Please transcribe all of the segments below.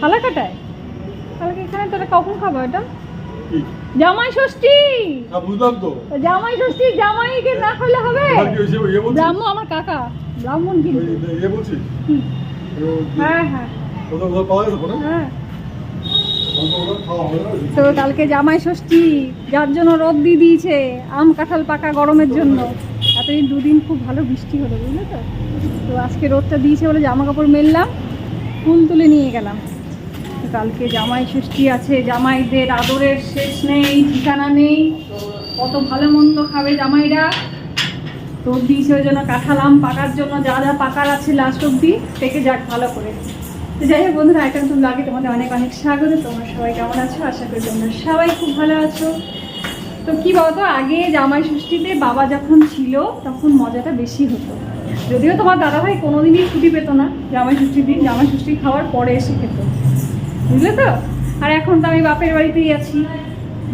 ফালাকাটায় তাহলে এখানে তোরা কখন খাব এটা? জামাই ষষ্ঠী! বুঝলাম তো। জামাই ষষ্ঠী জামাইকে না করলে হবে? ব্রাহ্মণ আমার কাকা ব্রাহ্মণ কিন্তু। হুম। হ্যাঁ হ্যাঁ? হ্যাঁ? তো কালকে জামাই ষষ্ঠী যার জন্য রোদ দিয়ে দিয়েছে আম কাঁঠাল পাকা গরমের জন্য। এতদিন দুদিন খুব ভালো বৃষ্টি হলো বুঝলে তো? তো আজকে রোদটা দিয়েছে বলে জামা কাপড় মেললাম। ফুল তুলে নিয়ে গেলাম। কালকে জামাই ষষ্ঠী আছে, জামাইদের আদরের শেষ নেই, ঠিকানা নেই। কত ভালো মন্দ খাবে জামাইরা। রোদ দিয়েছে ওই জন্য কাঁঠাল পাকার জন্য যা যা পাকার আছে লাস্ট অব্দি থেকে যাক ভালো করে। তো যাই হোক বন্ধুরা আইটেম তুমি লাগে তোমাদের অনেক অনেক স্বাগত। তোমরা সবাই কেমন আছো? আশা করি তোমরা সবাই খুব ভালো আছো। তো কি বলতো, আগে জামাই ষষ্ঠীতে বাবা যখন ছিল, তখন মজাটা বেশি হতো। যদিও তোমার দাদাভাই কোনোদিনই ছুটি পেতো না জামাই ষষ্ঠীর দিন জামাই ষষ্ঠী খাওয়ার পরে এসে খেত। বুঝলে তো? আর এখন তো আমি বাপের বাড়িতেই আছি।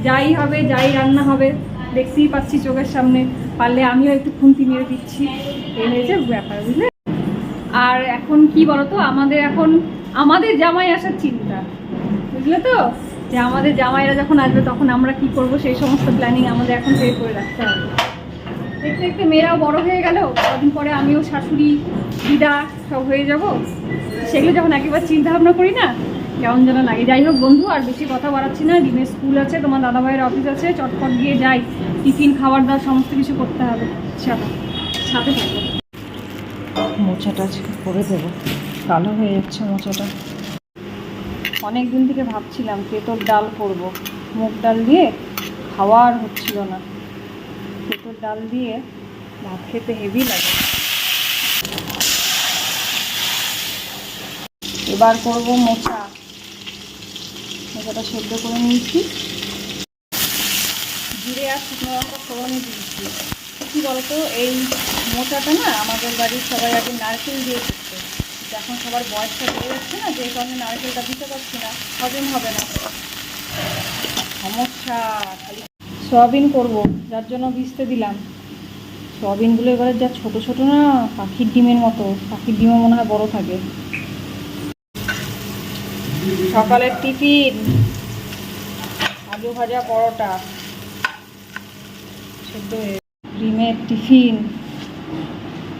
যাই হবে, যাই রান্না হবে, দেখতেই পাচ্ছি চোখের সামনে। পারলে আমিও একটু খুন্তি মেরে দিচ্ছি। এই হয়েছে ব্যাপার, বুঝলে? আর এখন কি বলতো? আমাদের এখন, আমাদের জামাই আসার চিন্তা। বুঝলে তো? যে আমাদের জামাইরা যখন আসবে তখন আমরা কি করব? সেই সমস্ত প্ল্যানিং আমাদের এখন তৈরি করে রাখতে হবে। দেখতে দেখতে মেয়েরাও বড় হয়ে গেল। কদিন পরে আমিও শাশুড়ি দিদা সব হয়ে যাব। সেগুলো যখন একেবারে চিন্তা ভাবনা করি না কেমন যেন লাগে। যাই হোক বন্ধু আর বেশি কথা বাড়াচ্ছি না। ডিমের স্কুল আছে তোমার দাদাভাইয়ের অফিস আছে। চটপট গিয়ে যাই। টিফিন খাবার দাবার সমস্ত কিছু করতে হবে। সাথে থাকব মোচাটা আজকে করে দেবো। কালো হয়ে যাচ্ছে মোচাটা। অনেক দিন থেকে ভাবছিলাম তেঁতোর ডাল করব। মুগ ডাল দিয়ে খাওয়া আর হচ্ছিল না। তেঁতোর ডাল দিয়ে ভাত খেতে হেভি লাগে। এবার করব মোচা। মোচাটা সেদ্ধ করে নিয়েছি। জিরে আর শুকনো লঙ্কা ফোড়নে দিয়েছি। কী বলতো, এই মোচাটা না আমাদের বাড়ির সবাই আগে নারকেল দিয়ে করতো। এখন সবার বয়সটা বেড়ে যাচ্ছে না, যে কারণে নারকেলটা দিতে পারছি না, হজম হবে না। সমস্যা, খালি সয়াবিন করব, যার জন্য ভিজতে দিলাম। সয়াবিনগুলো এবারে যা ছোট ছোট না, পাখির ডিমের মতো। পাখির ডিমও মনে হয় বড় থাকে। সকালের টিফিন, আলু ভাজা পরোটা। সেদ্ধ হয়ে ডিমের টিফিন।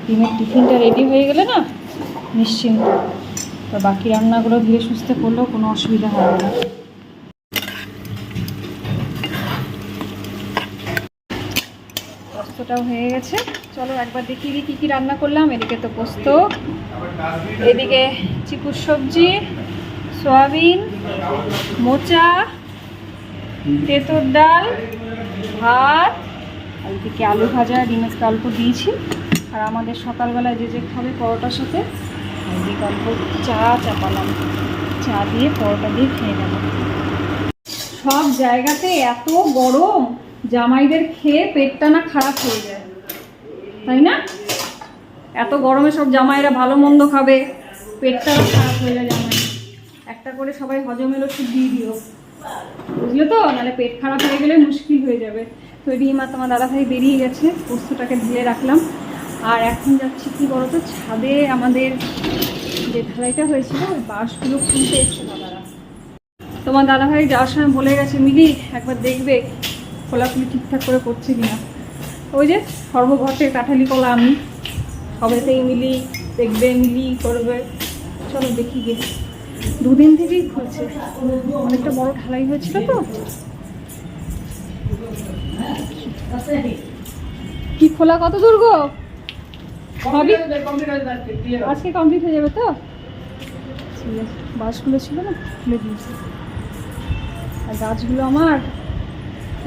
ডিমের টিফিনটা রেডি হয়ে গেলে না, নিশ্চিন্ত। বাকি রান্নাগুলো ধীরে সুস্থে করলেও কোনো অসুবিধা হবে না। পোস্তটাও হয়ে গেছে। চলো একবার দেখিয়ে দিই কী কী রান্না করলাম। এদিকে তো পোস্ত, এদিকে চিকুর সবজি, সয়াবিন, মোচা, তেঁতুর ডাল, ভাত, আর এদিকে আলু ভাজা ডিমের অল্প দিয়েছি। আর আমাদের সকালবেলায় যে যে খাবে পরোটার সাথে এদিকে অল্প চা চাপালাম চা দিয়ে পরোটা দিয়ে খেয়ে নেব। সব জায়গাতে এত গরম! জামাইদের খেয়ে পেটটা না খারাপ হয়ে যায়। তাই না? এত গরমে সব জামাইরা ভালো মন্দ খাবে। পেটটা খারাপ হয়ে যায় জামাই একটা করে সবাই হজমের ওষুধ দিয়ে দিও। বুঝলো তো? নাহলে পেট খারাপ হয়ে গেলে মুশকিল হয়ে যাবে। তো রিমা তোমার দাদা ভাই বেরিয়ে গেছে। পোস্তটাকে ধুয়ে রাখলাম। আর এখন যাচ্ছি কি বলতো? ছাদে আমাদের যে ঢালাইটা হয়েছিল, ওই বাঁশগুলো খুলতে এসছে দাদারা। তোমার দাদাভাই যাওয়ার সময় বলে গেছে, মিলি, একবার দেখবে খোলাখুলি ঠিকঠাক করে করছে কিনা? ওই যে সর্বঘটে কাঠালি কলা আমি। সবেতেই মিলি, দেখবে, মিলি করবে। চলো দেখি গে। দুদিন থেকেই খুলছে। অনেকটা বড় ঢালাই হয়েছিল তো। কি খোলা কত দূর গো? আজকে কমপ্লিট হয়ে যাবে তো? ঠিক আছে বাসগুলো ছিল না, খুলে আর গাছগুলো আমার।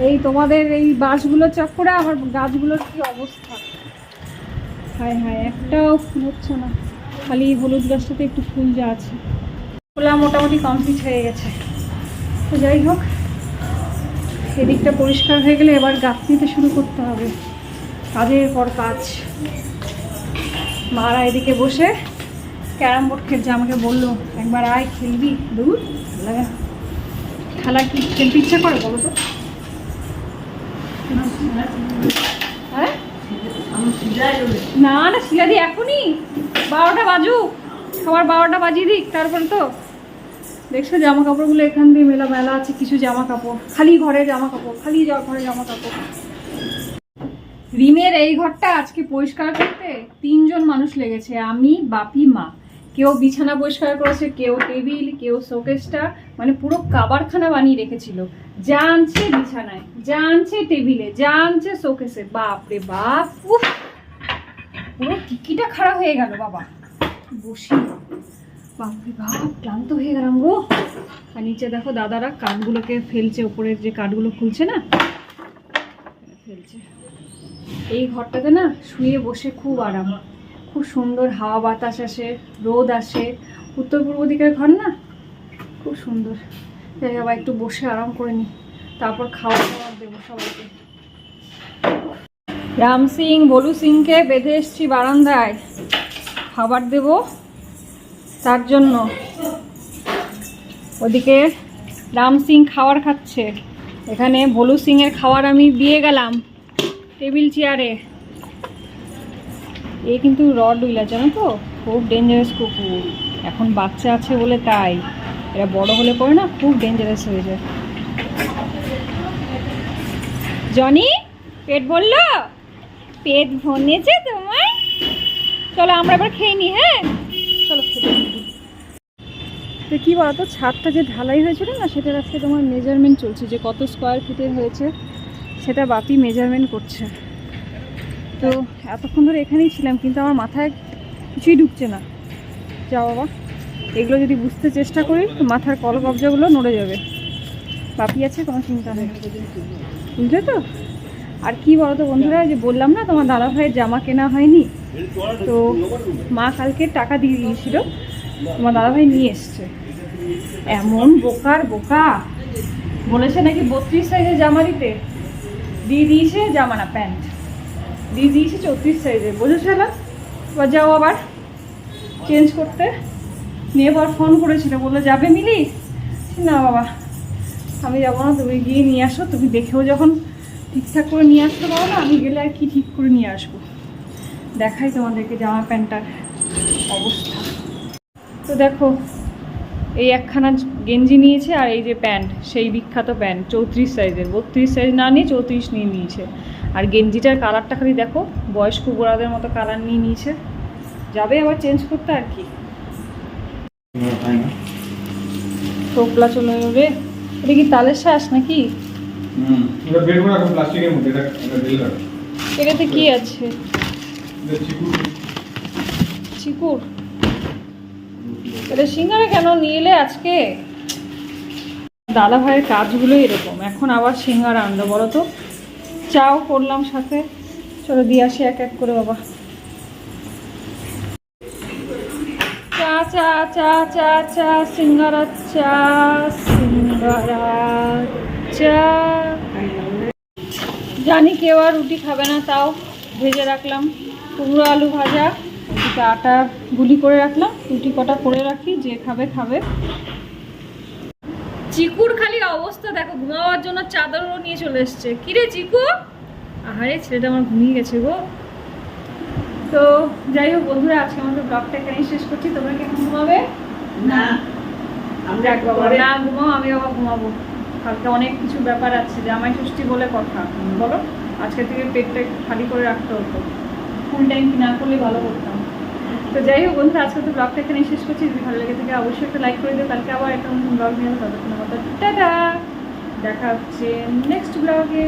এই তোমাদের এই বাঁশগুলো চক্করে আমার গাছগুলোর কি অবস্থা? হায় হায়, একটাও ফুল হচ্ছে না। খালি হলুদ গাছটাতে একটু ফুল যা আছে। খোলা মোটামুটি কমপ্লিট হয়ে গেছে। তো যাই হোক, এদিকটা পরিষ্কার হয়ে গেলে এবার গাছ নিতে শুরু করতে হবে। কাজের পর কাজ। মারা এদিকে বসে, ক্যারাম বোর্ড খেলছে, আমাকে বলল, একবার আয় খেলবি, দূর লাগে। খেলা কি, খেলতে ইচ্ছা করে বলো তো? হ্যাঁ না না, শিলাদি, এখনই। বারোটা বাজুক। সবার বারোটা বাজিয়ে দিক, তারপরে তো। দেখছ জামা কাপড়গুলো এখান দিয়ে মেলা মেলা আছে, কিছু জামা কাপড় খালি ঘরে জামা কাপড় খালি ঘরে জামা কাপড় রিমের এই ঘরটা আজকে পরিষ্কার করতে তিনজন মানুষ লেগেছে, আমি, বাপি, মা। কেউ বিছানা পরিষ্কার করেছে, কেউ টেবিল, কেউ শোকেসটা মানে পুরো কাবারখানা বানিয়ে রেখেছিল। যা আনছে বিছানায়, যা আনছে টেবিলে, যা আনছে শোকেসে। বাপ রে বাপ, উফ! পুরো টিকিটা খারাপ হয়ে গেল, বাবা। বসি। বাপরে বাপ, ক্লান্ত হয়ে গেলাম গো। আর নিচে দেখো দাদারা কাঠগুলোকে ফেলছে উপরের যে কাঠগুলো খুলছে না, ফেলছে। এই ঘরটাতে না শুয়ে বসে খুব আরাম। খুব সুন্দর হাওয়া বাতাস আসে, রোদ আসে। উত্তর পূর্ব দিকের ঘর না? খুব সুন্দর। তাই আবার একটু বসে আরাম করে নি। তারপর খাওয়া দাওয়া দেবো সবাইকে। রাম সিং, বলু সিংকে বেঁধে এসছি বারান্দায়। খাবার দেব তার জন্য। ওদিকে রাম সিং খাবার খাচ্ছে। এখানে ভোলু সিংয়ের খাবার আমি দিয়ে গেলাম। টেবিল চেয়ারে। এ কিন্তু রড উইলার, জানো তো? খুব ডেঞ্জারাস কুকুর। এখন বাচ্চা আছে বলে তাই। এরা বড় হলে পরে না খুব ডেঞ্জারাস হয়ে যায়। জনি, পেট বলল পেট ভনেছে তোমার? চলো আমরা এবার খেয়ে নি হ্যাঁ? চলো তো কী বলতো, ছাদটা যে ঢালাই হয়েছিল না সেটার আজকে তোমার মেজারমেন্ট চলছে। যে কত স্কোয়ার ফিটের হয়েছে, সেটা বাপি মেজারমেন্ট করছে। তো এতক্ষণ ধরে এখানেই ছিলাম, কিন্তু আমার মাথায় কিছুই ঢুকছে না। যা বাবা, এগুলো যদি বুঝতে চেষ্টা করি, তো মাথার কল কবজাগুলো নড়ে যাবে। বাপি আছে, কোনো চিন্তা নেই। বুঝলে তো? আর কি বলতো বন্ধুরা যে বললাম না, তোমার দাদা ভাইয়ের জামা কেনা হয়নি, তো মা কালকে টাকা দিয়ে দিয়েছিল, তোমার দাদা ভাই নিয়ে এসছে। এমন বোকার বোকা। বলেছে নাকি বত্রিশ সাইজের জামা দিতে? দিয়ে দিয়েছে জামা না, প্যান্ট। দিয়ে দিয়েছে চৌত্রিশ সাইজে বুঝেছ না এবার যাও আবার। চেঞ্জ করতে। নিয়ে আবার ফোন করেছিল। বলল, যাবে মিলি? না বাবা, আমি যাব না, তুমি গিয়ে নিয়ে আসো। তুমি দেখেও যখন ঠিকঠাক করে নিয়ে আসতে পারো না, আমি গেলে আর কি ঠিক করে নিয়ে আসব? দেখাই তোমাদেরকে জামা প্যান্টটার অবস্থা। তো দেখো এই একখানা গেঞ্জি নিয়েছে আর এই যে প্যান্ট সেই বিখ্যাত প্যান্ট চৌত্রিশ সাইজের। বত্রিশ সাইজ না নিয়ে চৌত্রিশ নিয়ে নিয়েছে। আর গেঞ্জিটার কালারটা খালি দেখো বয়স্ক গোড়াদের মতো কালার নিয়ে নিয়েছে। যাবে আবার চেঞ্জ করতে আর কি। টোপলা চলে যাবে। এটা কি তালের শ্বাস নাকি? এটাতে কি আছে? চিকুর? এটা সিঙ্গারা কেন নিয়ে এলে আজকে? দাদা ভাইয়ের কাজগুলো এরকম। এখন আবার সিঙ্গারা আনলো বলো তো। চাও করলাম সাথে। চলো দিয়ে আসি এক এক করে, বাবা। চা চা চা চা চা, সিঙ্গারা চা সিঙ্গারা চা। জানি কেউ আর রুটি খাবে না, তাও ভেজে রাখলাম। কুমড়ো আলু ভাজা। ওদিকে আটা গুলি করে রাখলাম রুটি কটা করে রাখি যে খাবে খাবে। চিকুর খালি অবস্থা দেখো ঘুমাবার জন্য চাদরও নিয়ে চলে এসছে। কিরে চিকু? আহারে ছেলেটা আমার ঘুমিয়ে গেছে গো। তো যাই হোক বন্ধুরা আজকে আমাদের ব্লগটা এখানেই শেষ করছি। তোমরা কি ঘুমাবে? না আমরা না ঘুমাও আমি বাবা ঘুমাবো। কালকে অনেক কিছু ব্যাপার আছে জামাই ষষ্ঠী বলে কথা। বলো আজকে থেকে পেটটা একটু খালি করে রাখতে হতো। ফুল টাইম না করলে ভালো করতাম। তো যাই হোক বন্ধুরা আজকে তো ব্লগটা এখানে শেষ করছি। যদি ভালো লেগে থাকে অবশ্যই একটা লাইক করে দিও। কালকে আবার একটা নতুন ব্লগ নিয়ে ততক্ষণ দেখা হচ্ছে নেক্সট ব্লগে